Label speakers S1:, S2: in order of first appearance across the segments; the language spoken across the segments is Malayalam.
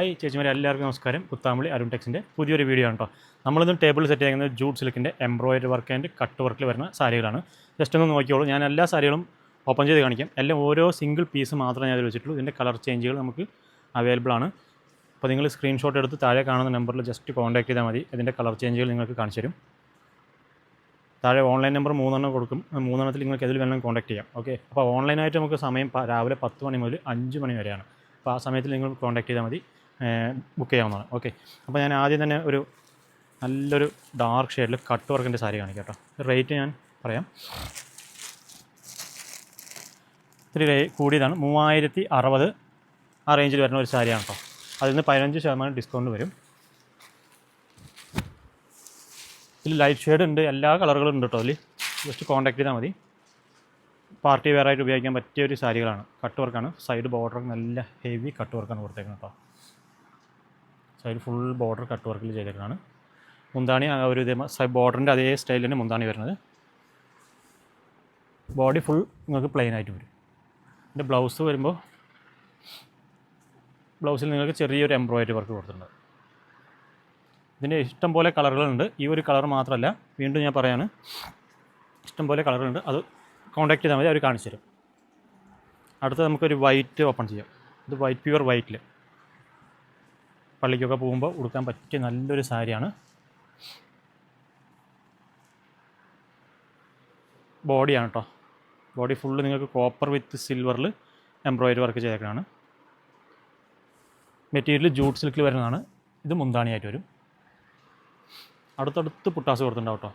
S1: ഹായ് ചേച്ചിമാരെ എല്ലാവർക്കും നമസ്കാരം. കുത്താമ്പളി അരുൺ ടെക്സിന്റെ പുതിയൊരു വീഡിയോ ആണ് കേട്ടോ നമ്മളിന്ന് ടേബിൾ സെറ്റ് ചെയ്യുന്നത് ജൂട്ട് സിൽക്കിന്റെ എംബ്രോയിഡറി വർക്ക് ആൻഡ് കട്ട് വർക്കിൽ വരുന്ന സാരികളാണ്. ജസ്റ്റ് ഒന്ന് നോക്കിയോളൂ ഞാൻ എല്ലാ സാരികളും ഓപ്പൺ ചെയ്ത് കാണിക്കാം. എല്ലാം ഓരോ സിംഗിൾ പീസ് മാത്രമേ ഞാൻ വെച്ചിട്ടുള്ളൂ. ഇതിന്റെ കളർ ചേഞ്ചുകൾ നമുക്ക് അവൈലബിൾ ആണ്. അപ്പോൾ നിങ്ങൾ സ്ക്രീൻഷോട്ട് എടുത്ത് താഴെ കാണുന്ന നമ്പറിൽ ജസ്റ്റ് കോൺടാക്ട് ചെയ്താൽ മതി. ഇതിന്റെ കളർ ചേഞ്ചുകൾ നിങ്ങൾക്ക് കാണിച്ചു തരും. താഴെ ഓൺലൈൻ നമ്പർ മൂന്നെണ്ണം കൊടുക്കും. മൂന്നെണ്ണത്തിൽ നിങ്ങൾക്ക് എതിൽ വേണമെങ്കിൽ കോൺടാക്ട് ചെയ്യാം. ഓക്കെ? അപ്പോൾ ഓൺലൈനായിട്ട് നമുക്ക് സമയം രാവിലെ പത്ത് മണി മുതൽ അഞ്ച് മണി വരെയാണ്. അപ്പോൾ ആ സമയത്തിൽ നിങ്ങൾ കോൺടാക്ട് ചെയ്താൽ മതി. ബുക്ക് ചെയ്യാവുന്നതാണ്. ഓക്കെ അപ്പോൾ ഞാൻ ആദ്യം തന്നെ ഒരു നല്ലൊരു ഡാർക്ക് ഷെയ്ഡിൽ കട്ട് വർക്കിന്റെ സാരി കാണിക്കാം കേട്ടോ റേറ്റ് ഞാൻ പറയാം. ഇത്തിരി കൂടിയതാണ്. മൂവായിരത്തി അറുപത് ആ റേഞ്ചിൽ വരുന്ന ഒരു സാരിയാണ് കേട്ടോ അതിൽ നിന്ന് പതിനഞ്ച് ശതമാനം ഡിസ്കൗണ്ട് വരും. ഇതിൽ ലൈറ്റ് ഷെയ്ഡ് ഉണ്ട്. എല്ലാ കളറുകളും ഉണ്ട് കേട്ടോ അതിൽ ജസ്റ്റ് കോൺടാക്ട് ചെയ്താൽ മതി. പാർട്ടി വെയർ ആയിട്ട് ഉപയോഗിക്കാൻ പറ്റിയ ഒരു സാരികളാണ്. കട്ട് വർക്കാണ് സൈഡ് ബോർഡർ നല്ല ഹെവി കട്ട് വർക്കാണ് കൊടുത്തേക്കുന്നത് കേട്ടോ സൈഡ് ഫുൾ ബോർഡർ കട്ട് വർക്കിൽ ചെയ്തേക്കുന്നതാണ് മുന്താണി ഒരു ഇതേ ബോർഡറിന്റെ അതേ സ്റ്റൈലിൽ തന്നെ മുന്താണി വരുന്നത്. ബോഡി ഫുൾ നിങ്ങൾക്ക് പ്ലെയിൻ ആയിട്ട് വരും. എന്റെ ബ്ലൗസ് വരുമ്പോൾ ബ്ലൗസിൽ നിങ്ങൾക്ക് ചെറിയൊരു എംബ്രോയിഡറി വർക്ക് കൊടുത്തിട്ടുണ്ട്. ഇതിന്റെ ഇഷ്ടം പോലെ കളറുകളുണ്ട് ഈ ഒരു കളർ മാത്രമല്ല വീണ്ടും ഞാൻ പറയാണ് ഇഷ്ടം പോലെ കളറുകളുണ്ട് അത് കോൺടാക്ട് ചെയ്താൽ മതി അവർ കാണിച്ചു തരും അടുത്ത നമുക്കൊരു വൈറ്റ് ഓപ്പൺ ചെയ്യാം. ഇത് വൈറ്റ് പ്യുവർ വൈറ്റിൽ പള്ളിക്കൊക്കെ പോകുമ്പോൾ ഉടുക്കാൻ പറ്റിയ നല്ലൊരു സാരിയാണ്. ബോഡിയാണ് കേട്ടോ. ബോഡി ഫുള്ള് നിങ്ങൾക്ക് കോപ്പർ വിത്ത് സിൽവറിൽ എംബ്രോയിഡറി വർക്ക് ചെയ്തേക്കാണ് മെറ്റീരിയൽ ജൂട്ട് സിൽക്കിൽ വരുന്നതാണ്. ഇത് മുന്താണിയായിട്ട് വരും. അടുത്തടുത്ത് പുട്ടാസ് കൊടുത്തിട്ടുണ്ടാവും കേട്ടോ.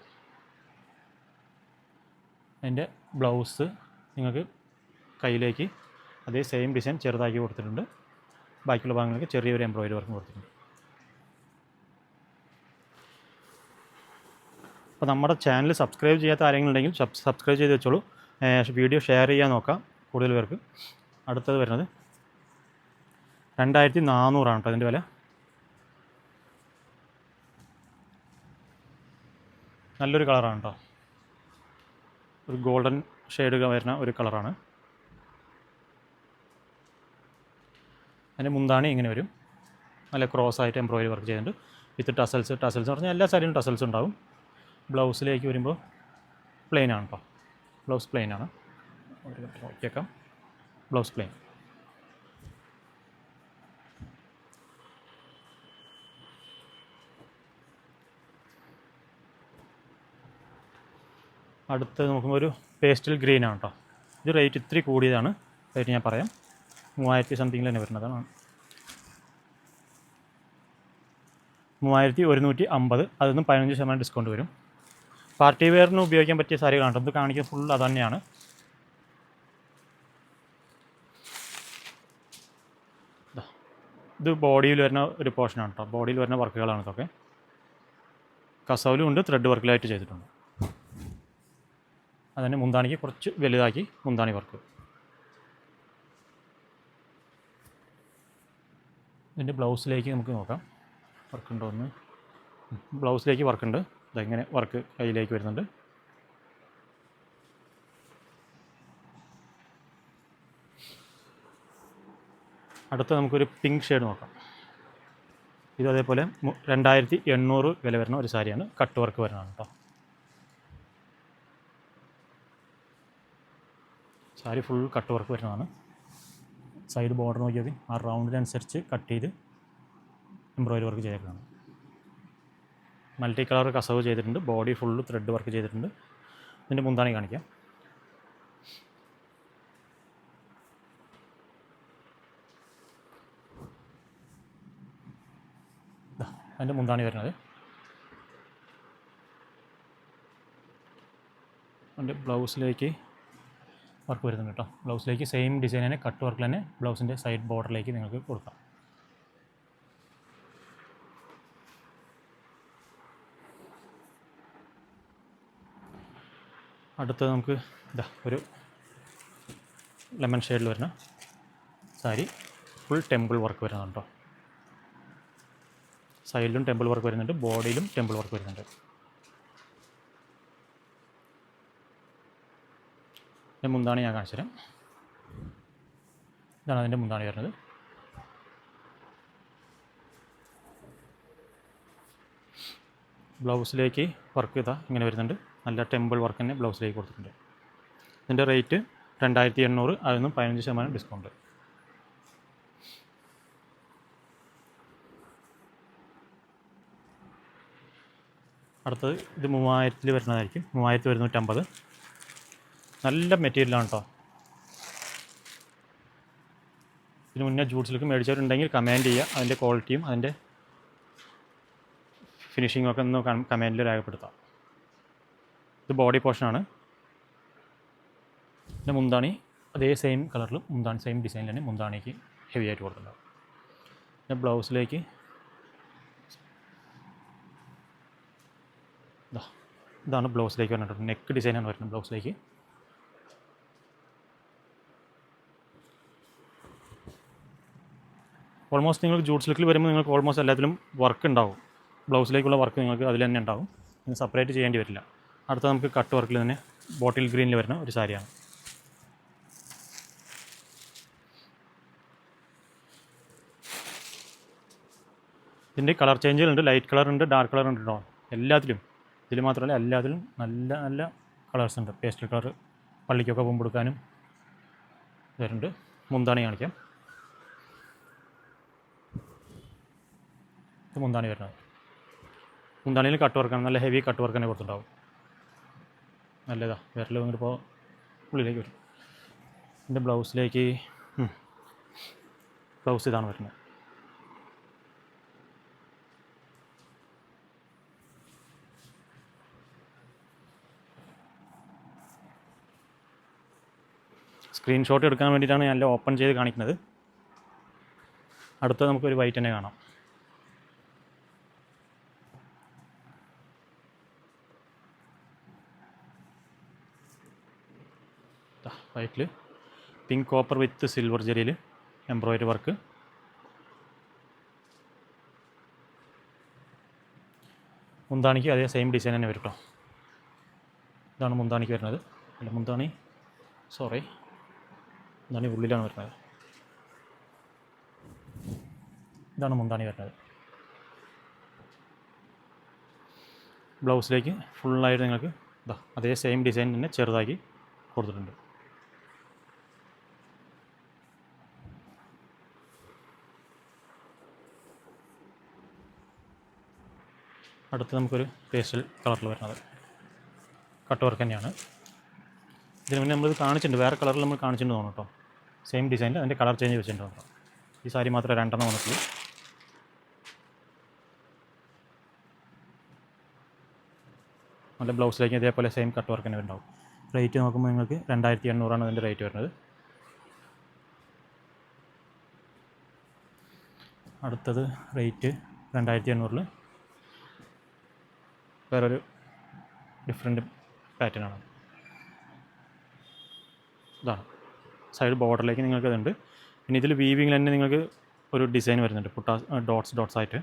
S1: അതിന്റെ ബ്ലൗസ് നിങ്ങൾക്ക് കയ്യിലേക്ക് അതേ സെയിം ഡിസൈൻ ചെറുതാക്കി കൊടുത്തിട്ടുണ്ട്. ബാക്കിയുള്ള ഭാഗങ്ങൾക്ക് ചെറിയൊരു എംബ്രോയിഡറി വർക്ക് കൊടുത്തിട്ടുണ്ട്. അപ്പോൾ നമ്മുടെ ചാനൽ സബ്സ്ക്രൈബ് ചെയ്യാത്ത ആരെങ്കിലും ഉണ്ടെങ്കിൽ സബ് സബ്സ്ക്രൈബ് ചെയ്ത് വെച്ചോളൂ. വീഡിയോ ഷെയർ ചെയ്യാൻ നോക്കാം കൂടുതൽ പേർക്ക്. അടുത്തത് വരുന്നത് രണ്ടായിരത്തി നാനൂറാണ് കേട്ടോ അതിന്റെ വില. നല്ലൊരു കളറാണ് കേട്ടോ. ഒരു ഗോൾഡൻ ഷെയ്ഡ് വരുന്ന ഒരു കളറാണ് അതിന്റെ മുന്താണി ഇങ്ങനെ വരും. നല്ല ക്രോസ് ആയിട്ട് എംബ്രോയിഡറി വർക്ക് ചെയ്യുന്നുണ്ട് വിത്ത് ടസൽസ് ടസൽസ് എന്ന് പറഞ്ഞാൽ എല്ലാ സൈഡിലും ടസൽസ് ഉണ്ടാവും. ബ്ലൗസിലേക്ക് വരുമ്പോൾ പ്ലെയിൻ ആണ് കേട്ടോ ബ്ലൗസ് പ്ലെയിൻ ആണ്. ഒരു നോക്കിയേക്കാം ബ്ലൗസ് പ്ലെയിൻ അടുത്ത് നോക്കുമ്പോൾ ഒരു പേസ്റ്റൽ ഗ്രീൻ ആണ് കേട്ടോ ഇത് റേറ്റ് ഇത്തിരി കൂടിയതാണ്. റേറ്റ് ഞാൻ പറയാം. മൂവായിരത്തി സംതിങ്ങിൽ തന്നെ വരുന്നതാണ് മൂവായിരത്തി ഒരുന്നൂറ്റി അമ്പത് അതിൽ നിന്ന് പതിനഞ്ച് ശതമാനം ഡിസ്കൗണ്ട് വരും. പാർട്ടി വെയറിന് ഉപയോഗിക്കാൻ പറ്റിയ സാരികളാണ്. ഇത് കാണിക്കുന്നത് ഫുൾ അത് തന്നെയാണ്. ഇത് ബോഡിയിൽ വരുന്ന ഒരു പോർഷനാണ് കേട്ടോ ബോഡിയിൽ വരുന്ന വർക്കുകളാണ് ഇതൊക്കെ. കസവിലും ഉണ്ട് ത്രെഡ് വർക്കിലായിട്ട് ചെയ്തിട്ടുണ്ട്. അതിന് മുന്താണിക്ക് കുറച്ച് വലുതാക്കി മുന്താണി വർക്ക് ഇതിന്റെ ബ്ലൗസിലേക്ക് നമുക്ക് നോക്കാം. വർക്ക് ഉണ്ടോ എന്ന് ബ്ലൗസിലേക്ക് വർക്കുണ്ട്. ഇതെങ്ങനെ വർക്ക് കയ്യിലേക്ക് വരുന്നുണ്ട്. അടുത്ത നമുക്കൊരു പിങ്ക് ഷെയ്ഡ് നോക്കാം. ഇത് അതേപോലെ രണ്ടായിരത്തി എണ്ണൂറ് വില വരുന്ന ഒരു സാരിയാണ്. കട്ട് വർക്ക് വരുന്നതാണ് കേട്ടോ. സാരി ഫുൾ കട്ട് വർക്ക് വരുന്നതാണ്. സൈഡ് ബോർഡർ നോക്കിയാൽ മതി ആ റൗണ്ടിനനുസരിച്ച് കട്ട് ചെയ്ത് എംബ്രോയിഡറി വർക്ക് ചെയ്തേക്കാണ്. മൾട്ടി കളർ കസവ് ചെയ്തിട്ടുണ്ട്. ബോഡി ഫുള്ള് ത്രെഡ് വർക്ക് ചെയ്തിട്ടുണ്ട്. ഇതിന്റെ മുന്താണി കാണിക്കാം. അതിന്റെ മുന്താണി വരുന്നത്. അതിന്റെ ബ്ലൗസിലേക്ക് വർക്ക് വരുന്നുണ്ട് കേട്ടോ. ബ്ലൗസിലേക്ക് സെയിം ഡിസൈൻ തന്നെ കട്ട് വർക്കിൽ തന്നെ ബ്ലൗസിന്റെ സൈഡ് ബോർഡറിലേക്ക് നിങ്ങൾക്ക് കൊടുക്കാം. അടുത്തത് നമുക്ക് ഇതാ ഒരു ലെമൺ ഷെയ്ഡിൽ വരുന്ന സാരി ഫുൾ ടെമ്പിൾ വർക്ക് വരുന്നുണ്ടോ സൈഡിലും ടെമ്പിൾ വർക്ക് വരുന്നുണ്ട് ബോഡിയിലും ടെമ്പിൾ വർക്ക് വരുന്നുണ്ട്. അതിന്റെ മുന്താണി ഞാൻ കാണിച്ചു തരാം ഇതാണ് അതിന്റെ മുന്താണി വരുന്നത്. ബ്ലൗസിലേക്ക് വർക്ക് ചെയ്താൽ ഇങ്ങനെ വരുന്നുണ്ട്. നല്ല ടെമ്പിൾ വർക്ക് തന്നെ ബ്ലൗസിലേക്ക് കൊടുത്തിട്ടുണ്ട്. ഇതിന്റെ റേറ്റ് രണ്ടായിരത്തി എണ്ണൂറ് അതിൽ പതിനഞ്ച് ശതമാനം ഡിസ്കൗണ്ട്. അടുത്തത് ഇത് മൂവായിരത്തിൽ വരുന്നതായിരിക്കും. മൂവായിരത്തി ഒരുന്നൂറ്റമ്പത് നല്ല മെറ്റീരിയലാണ് കേട്ടോ ഇതിന് മുന്നേ ജൂട്സിലേക്ക് മേടിച്ചവരുണ്ടെങ്കിൽ കമന്റ് ചെയ്യുക. അതിന്റെ ക്വാളിറ്റിയും അതിന്റെ ഫിനിഷിങ്ങും ഒക്കെ ഒന്ന് കമന്റിൽ രേഖപ്പെടുത്താം. ഇത് ബോഡി പോർഷനാണ് പിന്നെ മുന്താണി അതേ സെയിം കളറിലും മുന്താണി സെയിം ഡിസൈനിൽ തന്നെ മുന്താണിക്ക് ഹെവി ആയിട്ട് കൊടുത്തിട്ടുണ്ടാവും. പിന്നെ ബ്ലൗസിലേക്ക് ഇതാ ഇതാണ് ബ്ലൗസിലേക്ക് വരുന്നത് നെക്ക് ഡിസൈനാണ് വരുന്നത് ബ്ലൗസിലേക്ക് ഓൾമോസ്റ്റ് നിങ്ങൾ ജൂട്ട് സിൽക്കിൽ വരുമ്പോൾ നിങ്ങൾക്ക് ഓൾമോസ്റ്റ് എല്ലാത്തിലും വർക്ക് ഉണ്ടാവും. ബ്ലൗസിലേക്കുള്ള വർക്ക് നിങ്ങൾക്ക് അതിൽ തന്നെ ഉണ്ടാവും. നിങ്ങൾ സെപ്പറേറ്റ് ചെയ്യേണ്ടി വരില്ല. അടുത്ത നമുക്ക് കട്ട് വർക്കിൽ തന്നെ ബോട്ടിൽ ഗ്രീനിൽ വരുന്ന ഒരു സാരിയാണ്. ഇതിന്റെ കളർ ചേഞ്ചുകളുണ്ട് ലൈറ്റ് കളർ ഉണ്ട് ഡാർക്ക് കളർ ഉണ്ട് കേട്ടോ എല്ലാത്തിലും. ഇതിൽ മാത്രമല്ല എല്ലാത്തിലും നല്ല നല്ല കളേഴ്സ് ഉണ്ട്. പേസ്റ്റൽ കളർ പള്ളിക്കൊക്കെ പോകുമ്പെടുക്കാനും വരുന്നുണ്ട്. മുന്താണി കാണിക്കാം. ഇത് മുന്താണി വരുന്നത്. മുന്താണിയിൽ കട്ട് വർക്കാണ് നല്ല ഹെവി കട്ട് വർക്ക് തന്നെ കൊടുത്തിട്ടുണ്ടാവും. നല്ലതാ. വിരൽ വന്നിട്ട് ഇപ്പോൾ ഉള്ളിലേക്ക് വരും. എന്റെ ബ്ലൗസിലേക്ക് ബ്ലൗസ് ഇതാണ് വരുന്നത്. സ്ക്രീൻഷോട്ട് എടുക്കാൻ വേണ്ടിയിട്ടാണ് ഞാൻ ഓപ്പൺ ചെയ്ത് കാണിക്കുന്നത്. അടുത്ത നമുക്കൊരു വൈറ്റ് തന്നെ കാണാം. വൈറ്റിൽ പിങ്ക് കോപ്പർ വിത്ത് സിൽവർ ജെറിയിൽ എംബ്രോയിഡറി വർക്ക് മുന്താണിക്ക് അതേ സെയിം ഡിസൈൻ തന്നെ വരും കേട്ടോ ഇതാണ് മുന്താണിക്ക് വരുന്നത്. അല്ല മുന്താണി സോറി മുന്താണി ഉള്ളിലാണ് വരുന്നത്. ഇതാണ് മുന്താണി വരുന്നത്. ബ്ലൗസിലേക്ക് ഫുള്ളായിട്ട് നിങ്ങൾക്ക് അതേ സെയിം ഡിസൈൻ തന്നെ ചെറുതാക്കി കൊടുത്തിട്ടുണ്ട്. അടുത്ത് നമുക്കൊരു പേസ്റ്റൽ കളറിൽ വരുന്നത്. കട്ട് വർക്ക് തന്നെയാണ്. ഇതിന് മുന്നേ നമ്മളിത് കാണിച്ചിട്ടുണ്ട്. വേറെ കളറിൽ നമ്മൾ കാണിച്ചിട്ടുണ്ട് തോന്നും കേട്ടോ. സെയിം ഡിസൈനിൽ അതിന്റെ കളർ ചേഞ്ച് വെച്ചിട്ടുണ്ട് ഈ സാരി മാത്രമേ രണ്ടെണ്ണം വന്നിട്ടുള്ളൂ. നല്ല ബ്ലൗസിലേക്ക് ഇതേപോലെ സെയിം കട്ട് വർക്ക് തന്നെ ഉണ്ടാവും റേറ്റ് നോക്കുമ്പോൾ നിങ്ങൾക്ക് രണ്ടായിരത്തി എണ്ണൂറാണ് അതിന്റെ റേറ്റ് വരുന്നത്. അടുത്തത് റേറ്റ് രണ്ടായിരത്തി എണ്ണൂറിൽ വേറൊരു ഡിഫറെന്റ് പാറ്റേൺ ആണ്. ഇതാണ്. സൈഡ് ബോർഡറിലേക്ക് നിങ്ങൾക്ക് ഇതുണ്ട്. പിന്നെ ഇതിൽ വീവിങ്ങിൽ തന്നെ നിങ്ങൾക്ക് ഒരു ഡിസൈൻ വരുന്നുണ്ട്. പുട്ടാ ഡോട്ട്സ് ഡോട്ട്സ് ആയിട്ട്.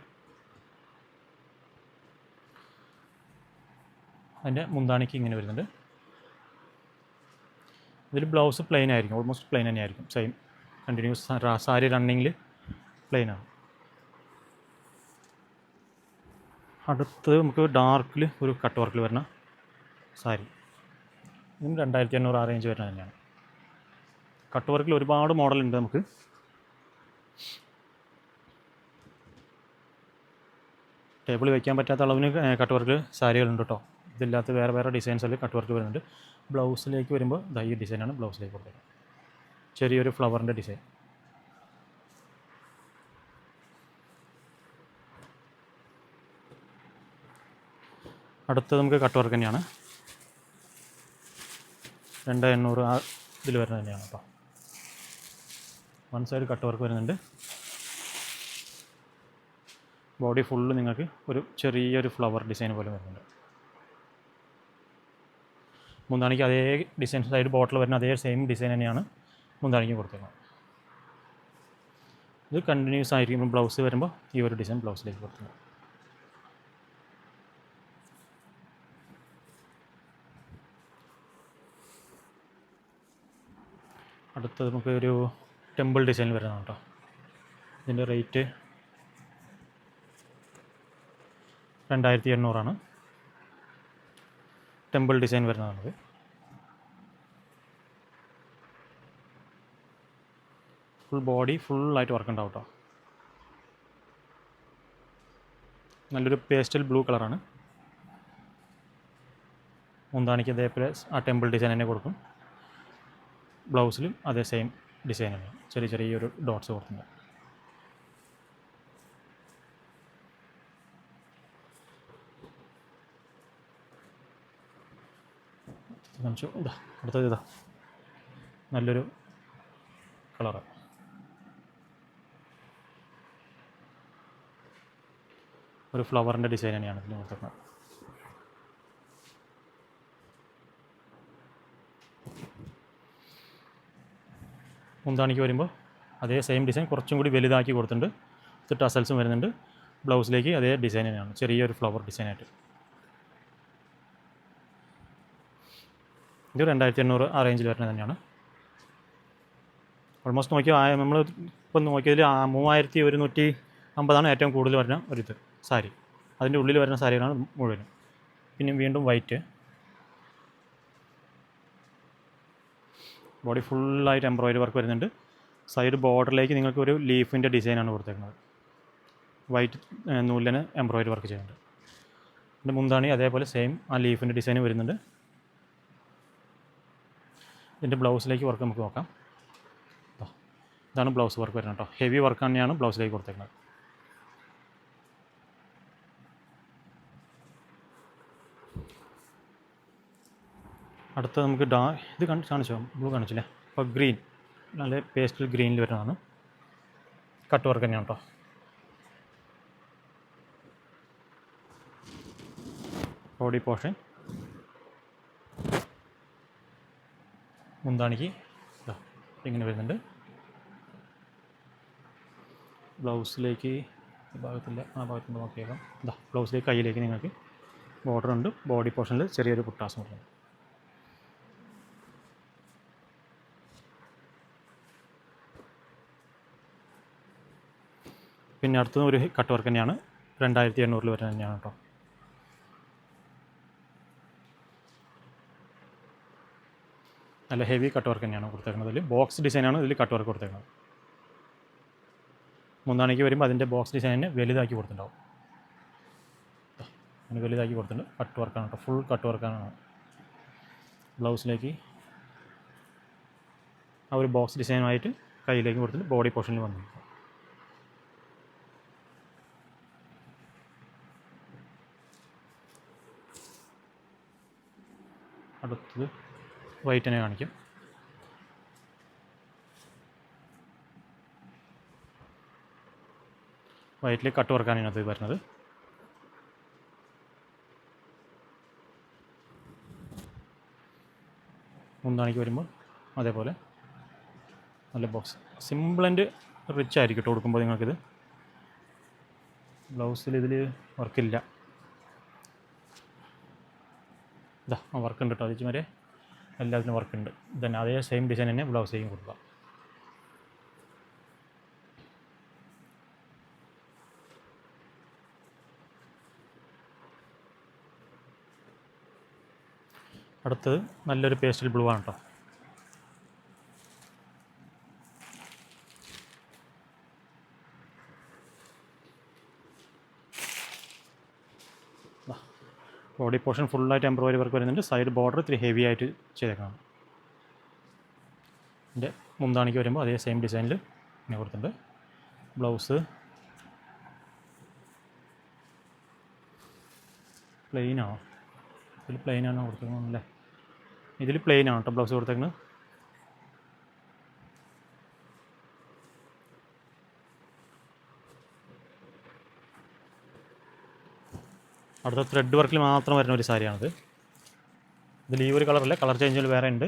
S1: അതിന്റെ മുന്താണിക്ക് ഇങ്ങനെ വരുന്നുണ്ട്. ഇതിൽ ബ്ലൗസ് പ്ലെയിൻ ആയിരിക്കും. ഓൾമോസ്റ്റ് പ്ലെയിൻ തന്നെ ആയിരിക്കും സെയിം കണ്ടിന്യൂസ് സാരി റണ്ണിങ്ങിൽ പ്ലെയിൻ ആണ് അടുത്ത് നമുക്ക് ഡാർക്കിൽ ഒരു കട്ട് വർക്കിൽ വരുന്ന സാരി. ഇതും രണ്ടായിരത്തി അഞ്ഞൂറ് ആ റേഞ്ച് വരുന്നത് തന്നെയാണ്. കട്ട് വർക്കിൽ ഒരുപാട് മോഡലുണ്ട് നമുക്ക്. ടേബിൾ വയ്ക്കാൻ പറ്റാത്ത അളവിന് കട്ട് വർക്ക് സാരികളുണ്ട് കേട്ടോ ഇതില്ലാത്ത വേറെ വേറെ ഡിസൈൻസിൽ കട്ട് വർക്ക് വരുന്നുണ്ട്. ബ്ലൗസിലേക്ക് വരുമ്പോൾ ഈ ഡിസൈനാണ് ബ്ലൗസിലേക്ക് കൊടുത്തത് ചെറിയൊരു ഫ്ലവറിന്റെ ഡിസൈൻ അടുത്തത് നമുക്ക് കട്ട് വർക്ക് തന്നെയാണ്. രണ്ട് എണ്ണൂറ് ആ ഇതിൽ വരുന്നത് തന്നെയാണ് കേട്ടോ വൺ സൈഡ് കട്ട് വർക്ക് വരുന്നുണ്ട്. ബോഡി ഫുള്ള് നിങ്ങൾക്ക് ഒരു ചെറിയൊരു ഫ്ലവർ ഡിസൈൻ പോലെ വരുന്നുണ്ട്. മുന്താണിക്ക് അതേ ഡിസൈൻ സൈഡ് ബോട്ടിൽ വരുന്ന അതേ സെയിം ഡിസൈൻ തന്നെയാണ് മുന്താണിക്ക് കൊടുത്തേക്കുന്നത്. ഇത് കണ്ടിന്യൂസ് ആയിരിക്കും ബ്ലൗസ് വരുമ്പോൾ ഈ ഒരു ഡിസൈൻ ബ്ലൗസിലേക്ക് കൊടുക്കുന്നത് അടുത്തത് നമുക്ക് ഒരു ടെമ്പിൾ ഡിസൈൻ വരുന്നതാണ് കേട്ടോ. ഇതിന്റെ റേറ്റ് രണ്ടായിരത്തി എണ്ണൂറാണ് ടെമ്പിൾ ഡിസൈൻ വരുന്നതാണത്. ഫുൾ ബോഡി ഫുള്ളായിട്ട് വർക്ക് ഉണ്ടാവും കേട്ടോ. നല്ലൊരു പേസ്റ്റൽ ബ്ലൂ കളറാണ്. മുന്താണിക്ക് അതേപോലെ ആ ടെമ്പിൾ ഡിസൈൻ തന്നെ കൊടുക്കും. ബ്ലൗസിലും അതേ സെയിം ഡിസൈൻ തന്നെ. ചെറിയ ചെറിയൊരു ഡോട്ട്സ് കൊടുത്തിട്ടുണ്ട്. അടുത്തത് ഇതാ. നല്ലൊരു കളറാണ് ഒരു ഫ്ലവറിന്റെ ഡിസൈൻ തന്നെയാണ് ഇതിൽ മുന്താണിക്ക് വരുമ്പോൾ അതേ സെയിം ഡിസൈൻ കുറച്ചും കൂടി വലുതാക്കി കൊടുത്തിട്ടുണ്ട്. ഇത് ടസൽസും വരുന്നുണ്ട്. ബ്ലൗസിലേക്ക് അതേ ഡിസൈൻ തന്നെയാണ്. ചെറിയൊരു ഫ്ലവർ ഡിസൈനായിട്ട് ഇത് രണ്ടായിരത്തി എണ്ണൂറ് ആ റേഞ്ചിൽ വരുന്നത് തന്നെയാണ്. ഓൾമോസ്റ്റ് നോക്കിയാൽ നമ്മൾ ഇപ്പം നോക്കിയതിൽ മൂവായിരത്തി ഒരുന്നൂറ്റി അമ്പതാണ് ഏറ്റവും കൂടുതൽ വരുന്ന ഒരിത് സാരി. അതിന്റെ ഉള്ളിൽ വരുന്ന സാരികളാണ് മുഴുവനും. പിന്നെ വീണ്ടും വൈറ്റ് ബോഡി ഫുള്ളായിട്ട് എംബ്രോയിഡറി വർക്ക് വരുന്നുണ്ട്. സൈഡ് ബോർഡറിലേക്ക് നിങ്ങൾക്ക് ഒരു ലീഫിന്റെ ഡിസൈനാണ് കൊടുത്തേക്കുന്നത്. വൈറ്റ് നൂലിന് എംബ്രോയിഡറി വർക്ക് ചെയ്യുന്നുണ്ട്. എന്റെ മുന്താണി അതേപോലെ സെയിം ആ ലീഫിന്റെ ഡിസൈൻ വരുന്നുണ്ട്. ഇതിന്റെ ബ്ലൗസിലേക്ക് വർക്ക് നമുക്ക് നോക്കാം. ഇതാണ് ബ്ലൗസ് വർക്ക് വരുന്നത് കേട്ടോ. ഹെവി വർക്ക് തന്നെയാണ് ബ്ലൗസിലേക്ക് കൊടുത്തേക്കുന്നത്. അടുത്ത നമുക്ക് ഡാ ഇത് കണ്ട് കാണിച്ചോ? ബ്ലൂ കാണിച്ചില്ലേ? അപ്പോൾ ഗ്രീൻ. നല്ല പേസ്റ്റൽ ഗ്രീനിൽ വരുന്നതാണ്. കട്ട് വർക്ക് തന്നെയാണ് കേട്ടോ ബോഡി പോർഷൻ. മുന്താണിക്ക്. ഇങ്ങനെ വരുന്നുണ്ട്. ബ്ലൗസിലേക്ക് ഈ ഭാഗത്തില്ല. ആ ഭാഗത്തുനിന്ന് നോക്കിയേക്കാം ഇതാ ബ്ലൗസിലേക്ക് കയ്യിലേക്ക് നിങ്ങൾക്ക് ബോർഡർ ഉണ്ട്. ബോഡി പോർഷനിൽ ചെറിയൊരു പുട്ടാസം വരുന്നുണ്ട് പിന്നെ അടുത്തത് ഒരു കട്ട് വർക്ക് തന്നെയാണ്. രണ്ടായിരത്തി എണ്ണൂറിൽ വരുന്നത് തന്നെയാണ് കേട്ടോ. നല്ല ഹെവി കട്ട് വർക്ക് തന്നെയാണ് കൊടുത്തേക്കുന്നത്. ഇതിൽ ബോക്സ് ഡിസൈനാണ് ഇതിൽ കട്ട് വർക്ക് കൊടുത്തേക്കുന്നത്. മൂന്നാണിക്ക് വരുമ്പോൾ അതിന്റെ ബോക്സ് ഡിസൈൻ തന്നെ വലുതാക്കി കൊടുത്തിട്ടുണ്ടാവും. അങ്ങനെ വലുതാക്കി കൊടുത്തിട്ടുണ്ട്. കട്ട് വർക്കാണ് കേട്ടോ. ഫുൾ കട്ട് വർക്കാണ് ബ്ലൗസിലേക്ക് ആ ഒരു ബോക്സ് ഡിസൈനുമായിട്ട് കയ്യിലേക്ക് കൊടുത്തിട്ട് ബോഡി പോർഷനിൽ വന്നു. അടുത്തത് വൈറ്റിനെ കാണിക്കും. വൈറ്റിൽ കട്ട് വർക്കാണ് ഇതിനകത്ത് വരുന്നത്. മുന്താണിക്ക് വരുമ്പോൾ അതേപോലെ നല്ല ബോക്സ് സിമ്പിൾ ആൻഡ് റിച്ച് ആയിരിക്കും കൊടുക്കുമ്പോൾ നിങ്ങൾക്കിത്. ബ്ലൗസിൽ ഇതിൽ വർക്കില്ല ഇതാ വർക്ക് ഉണ്ട് കേട്ടോ ചേച്ചിമാരെ. എല്ലാത്തിനും വർക്ക് ഉണ്ട്. ഇതന്നെ അതേ സെയിം ഡിസൈൻ തന്നെ ബ്ലൗസ് ചെയ്യും കൊടുക്കുക അടുത്തത് നല്ലൊരു പേസ്റ്റൽ ബ്ലൂ ആണ് കേട്ടോ ബോഡി പോർഷൻ ഫുള്ളായിട്ട് എംബ്രോയിഡറി വർക്ക് വരുന്നുണ്ട്. സൈഡ് ബോർഡർ ഇത്തിരി ഹെവി ആയിട്ട് ചെയ്തേക്കണം. എന്റെ മുന്താണിക്ക് വരുമ്പോൾ അതേ സെയിം ഡിസൈനിൽ ഇങ്ങനെ കൊടുത്തിട്ടുണ്ട്. ബ്ലൗസ് പ്ലെയിനാണോ ഇതിൽ പ്ലെയിനാണോ കൊടുത്തേക്കുന്നത് അല്ലേ? ഇതിൽ പ്ലെയിനാണ് കേട്ടോ ബ്ലൗസ് കൊടുത്തേക്കുന്നത്. അടുത്ത ത്രെഡ് വർക്കിൽ മാത്രം വരുന്ന ഒരു സാരിയാണിത്. ഇതിൽ ഈ ഒരു കളറല്ല കളർ ചേഞ്ചുകൾ വേറെ ഉണ്ട്.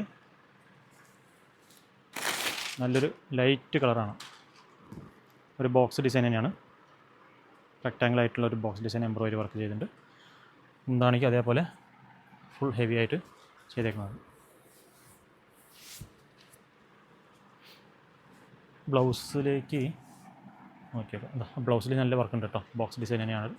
S1: നല്ലൊരു ലൈറ്റ് കളറാണ് ഒരു ബോക്സ് ഡിസൈൻ തന്നെയാണ്. റെക്റ്റാങ്കിൾ ആയിട്ടുള്ള ഒരു ബോക്സ് ഡിസൈൻ എംബ്രോയിഡറി വർക്ക് ചെയ്തിട്ടുണ്ട്. എന്താണെങ്കിൽ അതേപോലെ ഫുൾ ഹെവി ആയിട്ട് ചെയ്തേക്കുന്നത്. ബ്ലൗസിലേക്ക് നോക്കിയപ്പോൾ ബ്ലൗസിൽ നല്ല വർക്ക് ഉണ്ട് കേട്ടോ ബോക്സ് ഡിസൈൻ തന്നെയാണ്.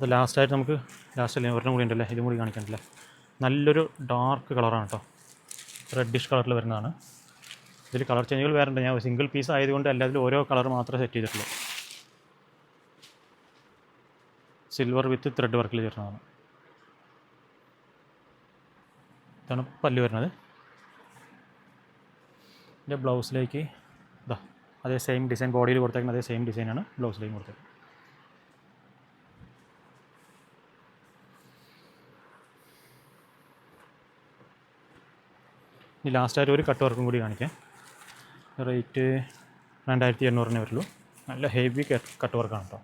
S1: അത് ലാസ്റ്റായിട്ട് നമുക്ക് ലാസ്റ്റ് അല്ലേ? ഒരെണ്ണം കൂടി ഉണ്ടല്ലേ? ഇതും കൂടി കാണിക്കണ്ടല്ലേ? നല്ലൊരു ഡാർക്ക് കളറാണ് കേട്ടോ. റെഡിഷ് കളറിൽ വരുന്നതാണ്. ഇതിൽ കളർ ചേഞ്ചുകൾ വേറെ ഞാൻ സിംഗിൾ പീസ് ആയതുകൊണ്ട് എല്ലാത്തിലും ഓരോ കളർ മാത്രമേ സെറ്റ് ചെയ്തിട്ടുള്ളൂ. സിൽവർ വിത്ത് ത്രെഡ് വർക്കിൽ ചേർന്നതാണ്. ഇതാണ് പല്ല് വരുന്നത്. എന്റെ ബ്ലൗസിലേക്ക് ഇതാ അതേ സെയിം ഡിസൈൻ ബോഡിയിൽ കൊടുത്തേക്കുന്നത് അതേ സെയിം ഡിസൈനാണ് ബ്ലൗസിലേക്കും കൊടുത്തത് ഇനി ലാസ്റ്റായിട്ട് ഒരു കട്ട് വർക്കും കൂടി കാണിക്കാം. റേറ്റ് രണ്ടായിരത്തി എണ്ണൂറിനെ വരുള്ളൂ. നല്ല ഹെവി കട്ട് വർക്കാണ് കേട്ടോ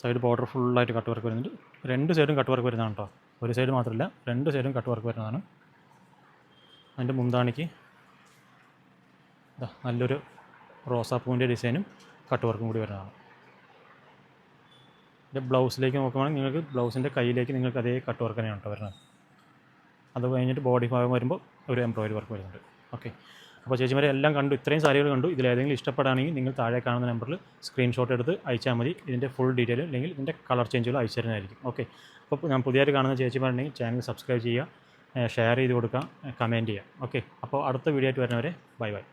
S1: സൈഡ് ബോർഡർ ഫുള്ളായിട്ട് കട്ട് വർക്ക് വരുന്നുണ്ട്. രണ്ട് സൈഡും കട്ട് വർക്ക് വരുന്നതാണ് കേട്ടോ ഒരു സൈഡ് മാത്രമല്ല രണ്ട് സൈഡും കട്ട് വർക്ക് വരുന്നതാണ്. അതിന്റെ മുന്താണിക്ക് നല്ലൊരു റോസാപ്പൂവിന്റെ ഡിസൈനും കട്ട് വർക്കും കൂടി വരുന്നതാണ്. ഇതിന്റെ ബ്ലൗസിലേക്ക് നോക്കുവാണെങ്കിൽ നിങ്ങൾക്ക് ബ്ലൗസിന്റെ കയ്യിലേക്ക് നിങ്ങൾക്ക് അതേ കട്ട് വർക്ക് തന്നെയാണ് കേട്ടോ വരുന്നത്. അത് കഴിഞ്ഞിട്ട് ബോഡി ഭാഗം വരുമ്പോൾ ഒരു എംബ്രോയിഡറി വർക്ക് വരുന്നുണ്ട്. ഓക്കെ അപ്പോൾ ചേച്ചിമാരെ എല്ലാം കണ്ടു ഇത്രയും സാരികൾ കണ്ടു. ഇതിലേതെങ്കിലും ഇഷ്ടപ്പെടുകയാണെങ്കിൽ നിങ്ങൾ താഴെ കാണുന്ന നമ്പറിൽ സ്ക്രീൻഷോട്ട് എടുത്ത് അയച്ചാൽ മതി. ഇതിന്റെ ഫുൾ ഡീറ്റെയിൽ അല്ലെങ്കിൽ ഇതിന്റെ കളർ ചേഞ്ചുകൾ അയച്ചു തരുന്നതായിരിക്കും. ഓക്കെ അപ്പോൾ ഞാൻ പുതിയതായിട്ട് കാണുന്ന ചേച്ചിമാരുണ്ടെങ്കിൽ ചാനൽ സബ്സ്ക്രൈബ് ചെയ്യുക ഷെയർ ചെയ്ത് കൊടുക്കുക കമന്റ് ചെയ്യുക. ഓക്കെ അപ്പോൾ അടുത്ത വീഡിയോ ആയിട്ട് വരുന്നവരെ ബൈ ബൈ